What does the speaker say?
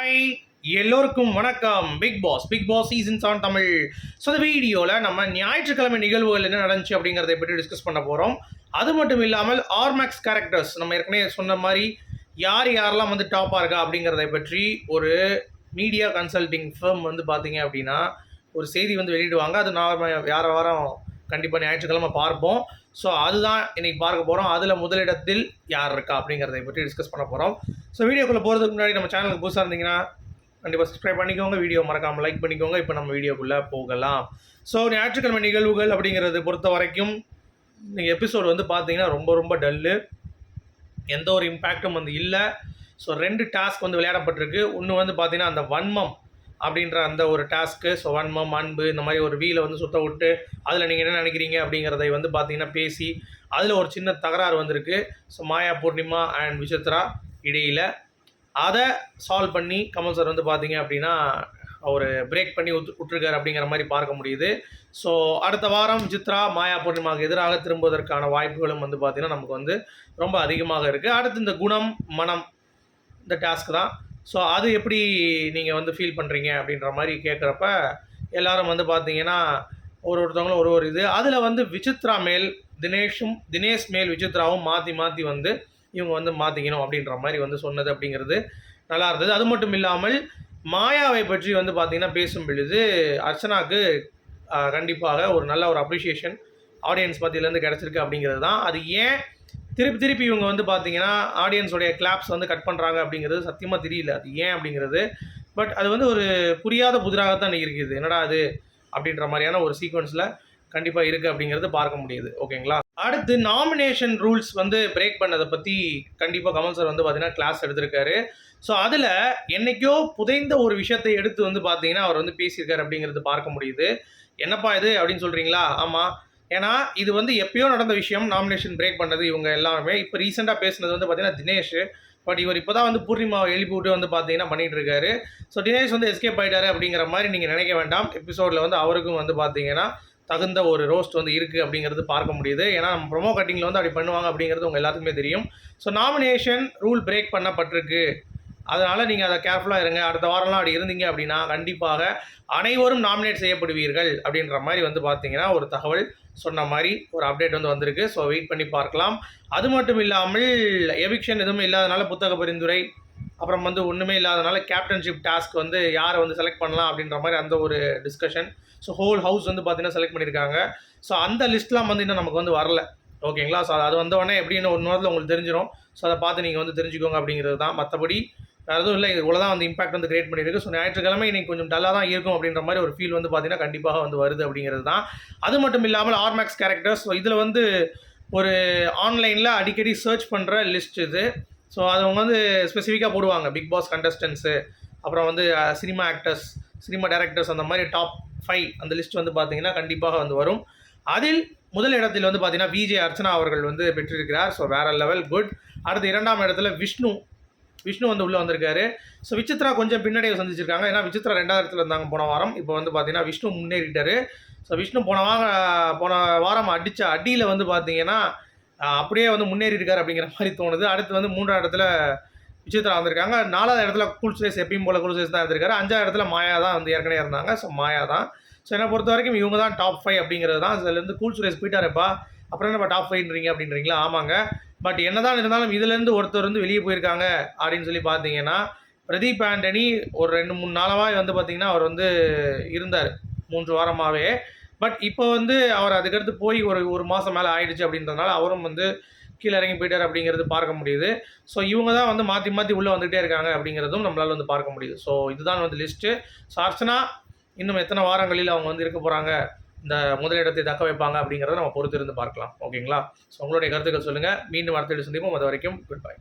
Hi எல்லோருக்கும் வணக்கம். Bigg Boss Bigg Boss seasons on Tamil. So இந்த வீடியோவில் நம்ம ஞாயிற்றுக்கிழமை நிகழ்வுகள் என்ன நடந்துச்சு அப்படிங்கிறத பற்றி டிஸ்கஸ் பண்ண போகிறோம் அது மட்டும் இல்லாமல் ஆர்மேக்ஸ் கேரக்டர்ஸ் நம்ம ஏற்கனவே சொன்ன மாதிரி யார் யாரெல்லாம் வந்து டாப்பாக இருக்கா அப்படிங்கிறத பற்றி ஒரு மீடியா கன்சல்டிங் ஃபர்ம் வந்து பார்த்தீங்க அப்படின்னா ஒரு செய்தி வந்து வெளியிடுவாங்க. அது நார்ம யார வாரம் கண்டிப்பாக ஞாயிற்றுக்கிழமை பார்ப்போம். ஸோ அதுதான் இன்றைக்கி பார்க்க போகிறோம் அதில் முதலிடத்தில் யார் இருக்கா அப்படிங்கிறத பற்றி டிஸ்கஸ் பண்ண போகிறோம் ஸோ வீடியோக்குள்ளே போகிறதுக்கு முன்னாடி நம்ம சேனலுக்கு புதுசாக இருந்தீங்கன்னா கண்டிப்பாக சப்ஸ்கிரைப் பண்ணிக்கோங்க. வீடியோ மறக்காமல் லைக் பண்ணிக்கோங்க. இப்போ நம்ம வீடியோக்குள்ளே போகலாம். ஸோ ஞாயிற்றுக்கிழமை நிகழ்வுகள் அப்படிங்கிறது பொறுத்த வரைக்கும் நீங்கள் எபிசோடு வந்து பார்த்தீங்கன்னா ரொம்ப ரொம்ப டல்லு எந்த ஒரு இம்பேக்டும் வந்து இல்லை. ஸோ ரெண்டு டாஸ்க் வந்து விளையாடப்பட்டிருக்கு. ஒன்று வந்து பார்த்திங்கன்னா அந்த வன்மம். அப்படின்ற அந்த ஒரு டாஸ்க்கு ஸோ வன்மம் அன்பு இந்த மாதிரி ஒரு வீலை வந்து சுத்த விட்டு அதில் நீங்கள் என்ன நினைக்கிறீங்க அப்படிங்கிறதை வந்து பார்த்தீங்கன்னா பேசி அதில் ஒரு சின்ன தகராறு வந்திருக்கு. ஸோ மாயா பூர்ணிமா அண்ட் விசித்ரா இடையில். அதை சால்வ் பண்ணி கமல் சார் வந்து பார்த்தீங்க அப்படின்னா அவர் பிரேக் பண்ணி உத் விட்டுருக்காரு அப்படிங்கிற மாதிரி பார்க்க முடியுது. ஸோ அடுத்த வாரம் சித்ரா மாயா பூர்ணிமாவுக்கு எதிராக திரும்புவதற்கான வாய்ப்புகளும் வந்து பார்த்திங்கன்னா நமக்கு வந்து ரொம்ப அதிகமாக இருக்குது அடுத்து இந்த குணம் மனம் இந்த டாஸ்க் தான். ஸோ அது எப்படி நீங்கள் வந்து ஃபீல் பண்ணுறீங்க அப்படின்ற மாதிரி கேட்குறப்ப எல்லாரும் வந்து பார்த்தீங்கன்னா ஒரு ஒருத்தவங்களும் ஒரு ஒரு இது. அதில் வந்து விசித்ரா மேல் தினேஷும் தினேஷ் மேல் விசித்ராவும் மாற்றி மாற்றி வந்து இவங்க வந்து மாற்றிக்கணும் அப்படின்ற மாதிரி வந்து சொன்னது அப்படிங்கிறது நல்லா இருந்தது. அது மட்டும் இல்லாமல் மாயாவை பற்றி வந்து பார்த்திங்கன்னா பேசும் பொழுது அர்ச்சனாவுக்கு கண்டிப்பாக ஒரு நல்ல ஒரு அப்ரிஷியேஷன் ஆடியன்ஸ் மத்தியிலேருந்து கிடச்சிருக்கு அப்படிங்கிறது தான். அது ஏன் திருப்பி திருப்பி இவங்க வந்து பார்த்தீங்கன்னா ஆடியன்ஸோடைய கிளாப்ஸ் வந்து கட் பண்ணுறாங்க அப்படிங்கிறது சத்தியமாக தெரியல. அது ஏன் அப்படிங்கிறது? பட் அது வந்து ஒரு புரியாத புதிராகத்தான் இருக்குது. என்னடா அது? அப்படின்ற மாதிரியான ஒரு சீக்வன்ஸில் கண்டிப்பாக இருக்குது அப்படிங்கிறது பார்க்க முடியுது. ஓகேங்களா? அடுத்து நாமினேஷன் ரூல்ஸ் வந்து பிரேக் பண்ணதை பற்றி கண்டிப்பாக கமல் சார் வந்து பார்த்தீங்கன்னா கிளாஸ் எடுத்திருக்காரு. ஸோ அதில் என்னைக்கோ புதைந்த ஒரு விஷயத்தை எடுத்து வந்து பார்த்தீங்கன்னா அவர் வந்து பேசியிருக்காரு அப்படிங்கிறது பார்க்க முடியுது. என்னப்பா இது? அப்படின்னு சொல்கிறீங்களா ஆமாம் ஏன்னா இது வந்து எப்பயோ நடந்த விஷயம் நாமினேஷன் பிரேக் பண்ணது இவங்க எல்லாருமே. இப்போ ரீசெண்டாக பேசுனது வந்து பார்த்தீங்கன்னா தினேஷ். பட் இவர் இப்போ தான் வந்து பூர்ணிமாவை எழுப்பி விட்டு வந்து பார்த்தீங்கன்னா பண்ணிகிட்டு இருக்காரு ஸோ தினேஷ் வந்து எஸ்கேப் ஆகிட்டாரு அப்படிங்கிற மாதிரி நீங்கள் நினைக்க வேண்டாம். எபிசோடில் வந்து அவருக்கும் வந்து பார்த்தீங்கன்னா தகுந்த ஒரு ரோஸ்ட் வந்து இருக்குது அப்படிங்கிறது பார்க்க முடியுது. ஏன்னா நம்ம ப்ரொமோ கட்டிங்கில் வந்து அப்படி பண்ணுவாங்க அப்படிங்கிறது உங்கள் எல்லாத்துக்குமே தெரியும். ஸோ நாமினேஷன் ரூல் பிரேக் பண்ணப்பட்டிருக்கு. அதனால் நீங்கள் அதை கேர்ஃபுல்லாக இருங்க. அடுத்த வாரம்லாம் அப்படி இருந்தீங்க அப்படின்னா கண்டிப்பாக அனைவரும் நாமினேட் செய்யப்படுவீர்கள் அப்படின்ற மாதிரி வந்து பார்த்தீங்கன்னா ஒரு தகவல் சொன்ன மாதிரி ஒரு அப்டேட் வந்து வந்திருக்கு. ஸோ வெயிட் பண்ணி பார்க்கலாம். அது மட்டும் இல்லாமல் எவிக்ஷன் எதுவுமே இல்லாதனால புத்தக பரிந்துரை அப்புறம் வந்து ஒன்றுமே இல்லாதனால கேப்டன்ஷிப் டாஸ்க் வந்து யாரை வந்து செலக்ட் பண்ணலாம் அப்படின்ற மாதிரி அந்த ஒரு டிஸ்கஷன் ஸோ ஹோல் ஹவுஸ் வந்து பார்த்தீங்கன்னா செலக்ட் பண்ணியிருக்காங்க. ஸோ அந்த லிஸ்ட்லாம் வந்து இன்னும் நமக்கு வந்து வரல. ஓகேங்களா ஸோ அது வந்தவொடனே எப்படின்னு ஒரு நேரத்தில் உங்களுக்கு தெரிஞ்சிடும் ஸோ அதை பார்த்து நீங்கள் வந்து தெரிஞ்சுக்கோங்க அப்படிங்கிறது தான். மற்றபடி வேறு எதுவும் இல்லை. இவ்வளோ தான் வந்து இம்பாக்ட் வந்து கிரியேட் பண்ணியிருக்கு. ஸோ ஞாயிற்றுக்கிழமை இன்னைக்கு கொஞ்சம் டல்லாக தான் இருக்கும் அப்படின்ற மாதிரி ஒரு ஃபீல் வந்து பார்த்தீங்கன்னா கண்டிப்பாக வந்து வருது அப்படிங்கிறது தான். அது மட்டும் இல்லாமல் ஆர்மேக்ஸ் கேரக்டர்ஸ் ஸோ இதில் வந்து ஒரு ஆன்லைனில் அடிக்கடி சர்ச் பண்ணுற லிஸ்ட் இது. ஸோ அவங்க வந்து ஸ்பெசிஃபிக்காக போடுவாங்க. பிக் பாஸ் கண்டஸ்டன்ஸு அப்புறம் வந்து சினிமா ஆக்டர்ஸ் சினிமா டேரக்டர்ஸ் அந்த மாதிரி டாப் ஃபைவ் அந்த லிஸ்ட் வந்து பார்த்தீங்கன்னா கண்டிப்பாக வந்து வரும். அதில் முதல் இடத்தில் வந்து பார்த்தீங்கன்னா விஜே அர்ச்சனா அவர்கள் வந்து பெற்றிருக்கிறார். ஸோ வேற லெவல் குட் அடுத்து இரண்டாம் இடத்துல விஷ்ணு விஷ்ணு வந்து உள்ளே வந்திருக்காரு. ஸோ விசித்ரா கொஞ்சம் பின்னடைவை சந்திச்சிருக்காங்க. ஏன்னா விசித்ரா ரெண்டாயிரத்தில் இருந்தாங்க போன வாரம். இப்போ வந்து பார்த்தீங்கன்னா விஷ்ணு முன்னேறிட்டாரு. ஸோ விஷ்ணு போன வாரம் போன வாரம் அடித்த அடியில் வந்து பார்த்தீங்கன்னா அப்படியே வந்து முன்னேறி இருக்கார் அப்படிங்கிற மாதிரி தோணுது. அடுத்து வந்து மூன்றாம் இடத்துல விசித்ரா வந்திருக்காங்க. நாலாவது இடத்துல குல்சேஸ் எப்பயும் போல கூல் தான் இருந்திருக்காரு. அஞ்சாவது இடத்துல மாயா தான் வந்து ஏற்கனவே இருந்தாங்க. ஸோ மாயா தான். ஸோ என்னை பொறுத்த வரைக்கும் இவங்க தான் டாப் ஃபைவ் அப்படிங்கிறது தான். இதுலேருந்து கூல் சுரேஷ் போயிட்டாருப்பா. அப்புறம் என்னப்பா டாப் ஃபைவ்ன்றீங்க அப்படின்றீங்களா? ஆமாங்க. பட் என்னதான் இருந்தாலும் இதுலேருந்து ஒருத்தர் வந்து வெளியே போயிருக்காங்க அப்படின்னு சொல்லி பார்த்தீங்கன்னா பிரதீப் ஆண்டனி ஒரு ரெண்டு மூணு நாளாக வந்து பார்த்தீங்கன்னா அவர் வந்து இருந்தார். மூன்று வாரமாகவே பட் இப்போ வந்து அவர் அதுக்கடுத்து போய் ஒரு ஒரு மாதம் மேலே ஆயிடுச்சு அப்படின்றதுனால அவரும் வந்து கீழே இறங்கி போயிட்டார் அப்படிங்கிறது பார்க்க முடியுது. ஸோ இவங்க தான் வந்து மாற்றி மாற்றி உள்ளே வந்துகிட்டே இருக்காங்க அப்படிங்கிறதும் நம்மளால் வந்து பார்க்க முடியுது. ஸோ இதுதான் வந்து லிஸ்ட்டு ஸோ அர்ச்சனா இன்னும் எத்தனை வாரங்களில் அவங்க வந்து இருக்க போகிறாங்க இந்த முதலிடத்தை தக்க வைப்பாங்க அப்படிங்கிறத நம்ம பொறுத்து இருந்து பார்க்கலாம். ஓகேங்களா? ஸோ உங்களுடைய கருத்துக்கள் சொல்லுங்கள் மீண்டும் அடுத்த சந்திப்போம். அது வரைக்கும் குட் பை